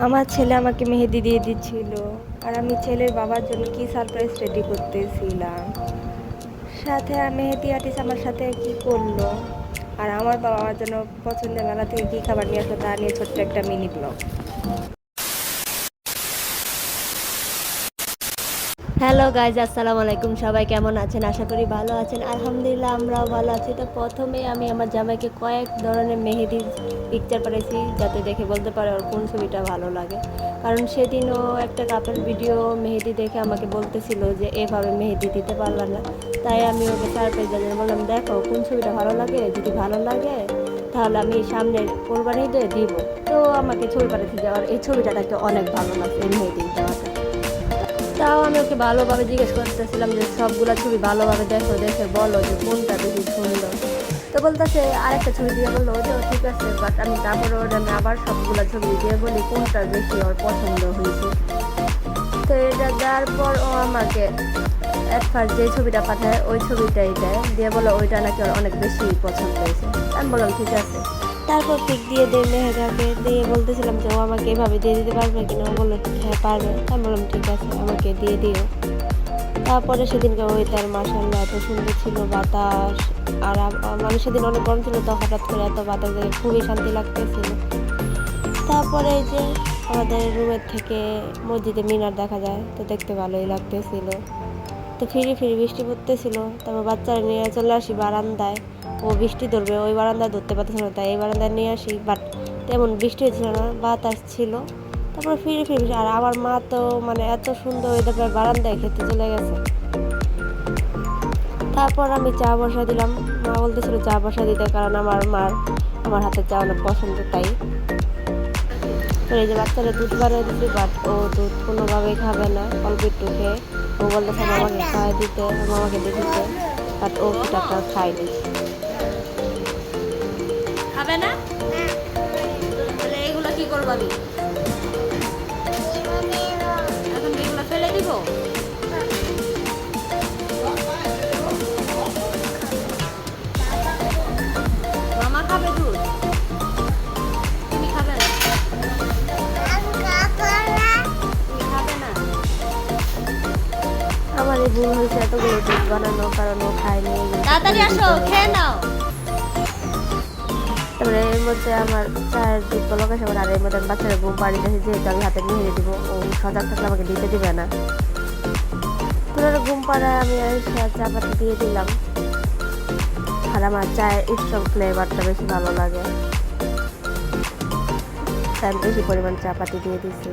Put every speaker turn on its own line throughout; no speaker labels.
আমার ছেলে আমাকে মেহেদি দিয়ে দিচ্ছিল। আর আমি ছেলের বাবার জন্য কি সারপ্রাইজ রেডি করতেছিলাম। সাথে মেহেদি আর্টিস্ট আমার সাথে কি করল? আর আমার বাবা আমার জন্য পছন্দের মেলা থেকে কী খাবার নিয়ে আসলো তা নিয়ে ছোট্ট একটা মিনি ব্লগ হ্যালো গাইজ আসসালামু আলাইকুম। সবাই কেমন আছেন? আশা করি ভালো আছেন। আলহামদুলিল্লাহ, আমরাও ভালো আছি। তো প্রথমে আমি আমার জামাইকে কয়েক ধরনের মেহেদি পিকচার পাঠাইছি যাতে দেখে বলতে পারে ওর কোন ছবিটা ভালো লাগে। কারণ সেদিনও একটা কাপের ভিডিও মেহেদি দেখে আমাকে বলতেছিল যে, এভাবে মেহেদি দিতে পারলাম না। তাই আমি ওকে সারপ্রাইজ জন্য বললাম, দেখো, কোন ছবিটা ভালো লাগে? যদি ভালো লাগে, তাহলে আমি সামনে কোরবানি দিয়ে দিব। তো আমাকে ছবি পাঠাতে যাওয়ার এই ছবিটা অনেক ভালো লাগছে মেহেদি দেওয়াটা তাও আমি ওকে ভালোভাবে জিজ্ঞেস করতেছিলাম যে সবগুলা ছবি ভালোভাবে দেখো, দেখে বলো যে কোনটা বেশি সুন্দর। তো বলতেছে, আরেকটা ছবি দিয়ে বলল ওটাও ঠিক আছে বাট আমি তারপরে ওর আমি আবার সবগুলা ছবি দিয়ে বলি কোনটা বেশি ওর পছন্দ হয়েছে। তো এটা দেওয়ার পর ও আমাকে এক ফার্স্ট যে ছবিটা পাঠায়, ওই ছবিটাই দেয়। দিয়ে বলো ওইটা নাকি ওর অনেক বেশি পছন্দ হয়েছে। আমি বললাম, ঠিক আছে। তারপর পিক দিয়ে দিয়ে মেহেরাকে দিয়ে বলতেছিলাম যে ও আমাকে এভাবে দিয়ে দিতে পারবে কিনা? ও বলল হ্যাঁ পারবে। আমি বললাম, ঠিক আছে, আমাকে দিয়ে দিও। তারপরে সেদিনকে ওই তার মাসাল্লাহ এত সুন্দর ছিল, বাতাস। আর মানে সেদিন অনেক গরম ছিল, তো হঠাৎ করে এত বাতাস দেখে খুবই শান্তি লাগতেছিল। তারপরে এই যে আমাদের রুমের থেকে মসজিদে মিনার দেখা যায়, তো দেখতে ভালোই লাগতেছিল। তো ফিরি ফিরি বৃষ্টি পড়তেছিল, তারপর বাচ্চারা নিয়ে চলে আসি বারান্দায়। ও বৃষ্টি ধরবে, ওই বারান্দায় ধরতে পারতেছিল না, তাই এই বারান্দায় নিয়ে আসি বাট তেমন বৃষ্টি হয়েছিল না, বাতাস ছিল, তারপরে ফিরে ফিরে, আর আমার মা তো মানে এত সুন্দর ওই তারপরে বারান্দায় খেতে চলে গেছে। তারপর আমি চা বসা দিলাম, মা বলতেছিল চা বসা দিতে, কারণ আমার মার, আমার হাতে চা অনেক পছন্দ, তাই। এই যে বাচ্চারা দুধ বানিয়ে দিচ্ছি বাট ও দুধ কোনোভাবেই খাবে না, অল্প একটু খেয়ে। ও বলতেছে, মামাকে খাওয়াই দিতে, মামাকে দিয়ে দিতে। বাট ও সেটা খায়নি।
খাবে না? তাহলে এইগুলো কি করবাবি এখন কি এগুলো ফেলে দিব? মামা খাবে দুধ? তুমি খাবে না? তুমি খাবে না?
আমার এই ভুল হয়েছে এতগুলো দুধ বানানো কারণ ও খায়নি।
তাড়াতাড়ি আসো খেয়ে নাও।
তারপরে এর মধ্যে আমার চায়ের দুধ বলক আছে আর এর মধ্যে বাচ্চারা ঘুম পাড়ি দিয়েছি, যেহেতু আমি হাতে নিয়ে দিব, ও সজাগ থাকলে আমাকে দিতে দিবে না। পুরো ঘুম পাড়ায় আমি চা পাতি দিয়ে দিলাম। আর আমার চায়ের স্ট্রং ফ্লেভারটা বেশি ভালো লাগে। তাই আমি বেশি পরিমাণ চা পাতি দিয়ে দিছি।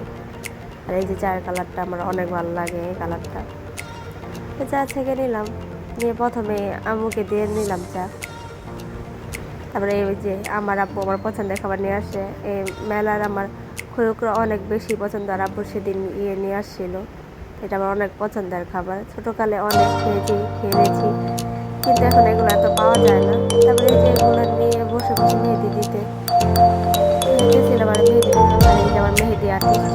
আর এই যে চায়ের কালারটা আমার অনেক ভালো লাগে, এই কালারটা চা থেকে নিলাম। নিয়ে প্রথমে আম্মুকে দিয়ে নিলাম চা। তারপরে এই যে আমার আব্বু আমার পছন্দের খাবার নিয়ে আসে। এই মেলার আমার খৈরকরা অনেক বেশি পছন্দ আর আব্বু সেদিন ইয়ে নিয়ে আসছিল। এটা আমার অনেক পছন্দের খাবার। ছোটোকালে অনেক খেয়েছি খেয়েছি, কিন্তু এখন এগুলো এত পাওয়া যায় না। তারপরে এই যে এগুলো নিয়ে বসে বসে মেহেদি দিতে। দিতেছিলাম আর মেহেদি আমার মেহেদি আর্টিস্ট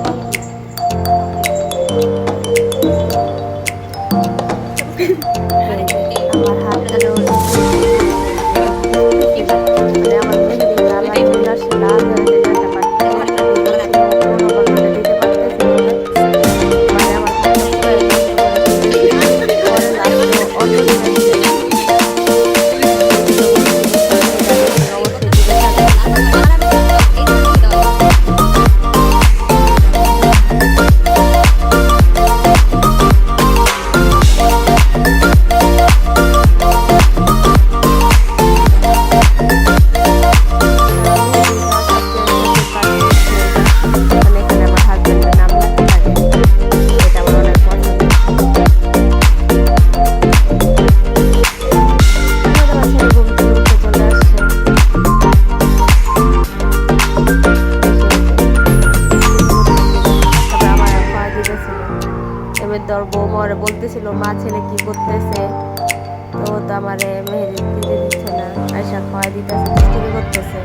এবার দর বৌমারে বলতেছিল, মা, ছেলে কি করতেছে? তো তো আমার মেহেদি দিতে দিচ্ছে না আয়সা খাওয়াই দিতেছে দুষ্টুমি করতেছে।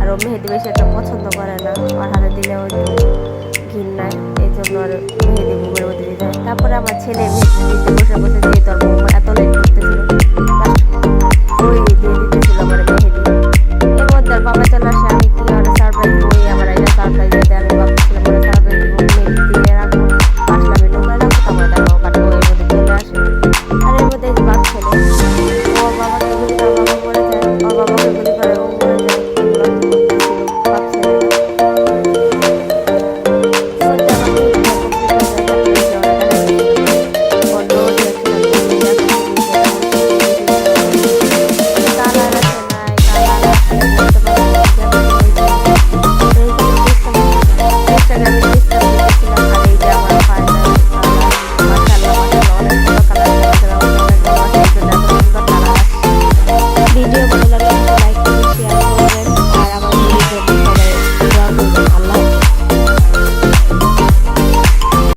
আর ও মেহেদি বেশি একটা পছন্দ করে না, ওর হাতে দিলে ও একটু ঘৃণায় এই জন্য আর মেহেদি ঘুমের মধ্যে দিতে। তারপরে আমার ছেলে মেহেদি বসে বসে দিয়ে তোর বৌমা এত লেট